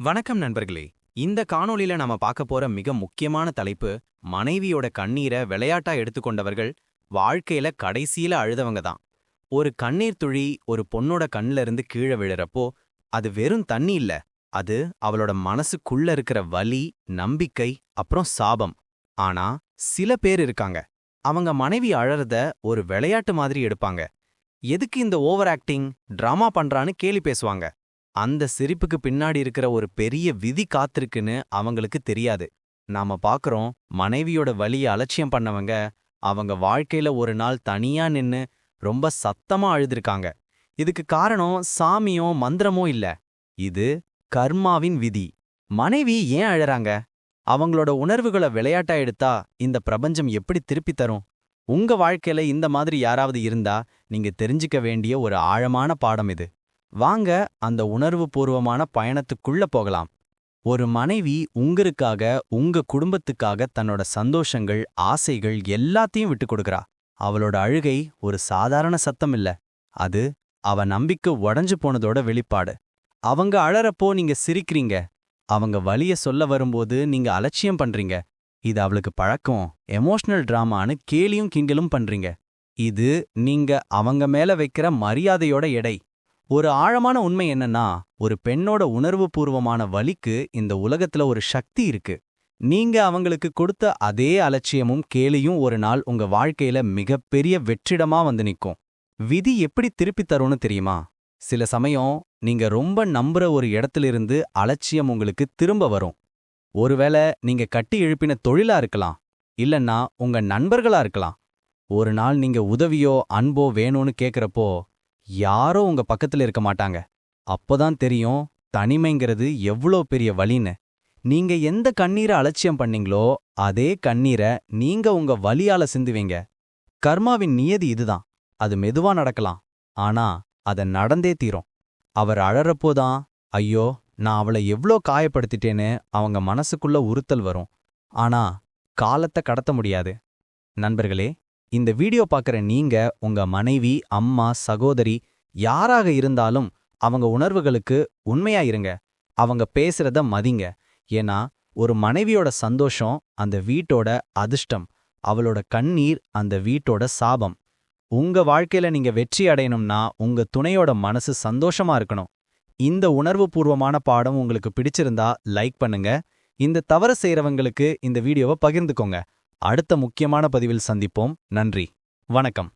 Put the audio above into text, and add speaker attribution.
Speaker 1: வணக்கம் நண்பர்களே. இந்த காணொளியில நாம பார்க்க போற மிக முக்கியமான தலைப்பு மனைவியோட கண்ணீரை விளையாட்டா எடுத்துக்கொண்டவர்கள் வாழ்க்கையில கடைசியில அழுதவங்க தான். ஒரு கண்ணீர் துழி ஒரு பொண்ணோட கண்ணில இருந்து கீழே விழுறப்போ அது வெறும் தண்ணி இல்ல அது அவளோட மனசுக்குள்ள இருக்கிற வலி நம்பிக்கை அப்புறம் சாபம். ஆனா சில பேர் இருக்காங்க. அவங்க மனைவி அழறத ஒரு விளையாட்டு மாதிரி எடுப்பாங்க. எதுக்கு இந்த ஓவர் ஆக்டிங் டிராமா பண்றான்னு கேலி பேசுவாங்க. அந்த சிரிப்புக்கு பின்னாடி இருக்கிற ஒரு பெரிய விதி காத்திருக்குன்னு அவங்களுக்கு தெரியாது. நாம பாக்குறோம் மனைவியோட வலிய அலட்சியம் பண்ணவங்க அவங்க வாழ்க்கையில ஒரு நாள் தனியா நின்னு ரொம்ப சத்தமா அழுதுருக்காங்க. இதுக்கு காரணம் சாமியோ மந்திரமோ இல்ல. இது கர்மாவின் விதி. மனைவி ஏன் அழறாங்க? அவங்களோட உணர்வுகளை விளையாட்டா எடுத்தா இந்த பிரபஞ்சம் எப்படி திருப்பி தரும்? உங்க வாழ்க்கையில இந்த மாதிரி யாராவது இருந்தா நீங்க தெரிஞ்சுக்க வேண்டிய ஒரு ஆழமான பாடம் இது. வாங்க அந்த உணர்வு பூர்வமான பயணத்துக்குள்ள போகலாம். ஒரு மனைவி உங்களுக்காக உங்க குடும்பத்துக்காக தன்னோட சந்தோஷங்கள் ஆசைகள் எல்லாத்தையும் விட்டு கொடுக்கறா. அவளோட அழுகை ஒரு சாதாரண சத்தம் இல்ல. அது அவ நம்பிக்கை உடஞ்சு போனதோட வெளிப்பாடு. அவங்க அழறப்போ நீங்க சிரிக்கிறீங்க. அவங்க வலிய சொல்ல வரும்போது நீங்க அலட்சியம் பண்றீங்க. இது அவளுக்கு பழக்கம் எமோஷனல் டிராமான்னு கேலியும் கிண்டலும் பண்றீங்க. இது நீங்க அவங்க மேல வைக்கிற மரியாதையோட எடை. ஒரு ஆழமான உண்மை என்னன்னா ஒரு பெண்ணோட உணர்வுபூர்வமான வலிக்கு இந்த உலகத்துல ஒரு சக்தி இருக்கு. நீங்க அவங்களுக்கு கொடுத்த அதே அலட்சியமும் கேலியும் ஒரு நாள் உங்க வாழ்க்கையில மிகப்பெரிய வெற்றிடமா வந்து நிக்கும். விதி எப்படி திருப்பி தரும்னு தெரியுமா? சில சமயம் நீங்க ரொம்ப நம்புற ஒரு இடத்திலிருந்து அலட்சியம் உங்களுக்கு திரும்ப வரும். ஒருவேளை நீங்க கட்டி எழுப்பின தொழிலா இருக்கலாம் இல்லன்னா உங்க நண்பர்களா இருக்கலாம். ஒரு நாள் நீங்க உதவியோ அன்போ வேணும்னு கேக்குறப்போ யாரோ உங்க பக்கத்துல இருக்க மாட்டாங்க. அப்போதான் தெரியும் தனிமைங்கிறது எவ்வளோ பெரிய வலின்னு நீங்க எந்த கண்ணீரை அலட்சியம் பண்ணீங்களோ அதே கண்ணீரை நீங்க உங்க வலியால சிந்துவீங்க. கர்மாவின் நியதி இதுதான். அது மெதுவா நடக்கலாம். ஆனா அத நடந்தே தீரும். அவர் அழறப்போதான் ஐயோ நான் அவளை எவ்ளோ காயப்படுத்திட்டேன்னு அவங்க மனசுக்குள்ள உறுத்தல் வரும். ஆனா காலத்தை கடத்த முடியாது. நண்பர்களே இந்த வீடியோ பார்க்குற நீங்க உங்க மனைவி அம்மா சகோதரி யாராக இருந்தாலும் அவங்க உணர்வுகளுக்கு உண்மையா இருங்க. அவங்க பேசுறத மதிங்க. ஏன்னா ஒரு மனைவியோட சந்தோஷம் அந்த வீட்டோட அதிர்ஷ்டம். அவளோட கண்ணீர் அந்த வீட்டோட சாபம். உங்க வாழ்க்கையில நீங்க வெற்றி அடையணும்னா உங்க துணையோட மனசு சந்தோஷமா இருக்கணும். இந்த உணர்வுபூர்வமான பாடம் உங்களுக்கு பிடிச்சிருந்தா லைக் பண்ணுங்க. இந்த தவறு செய்றவங்களுக்கு இந்த வீடியோவை பகிர்ந்துக்கோங்க. அடுத்த முக்கியமான பதிவில் சந்திப்போம். நன்றி. வணக்கம்.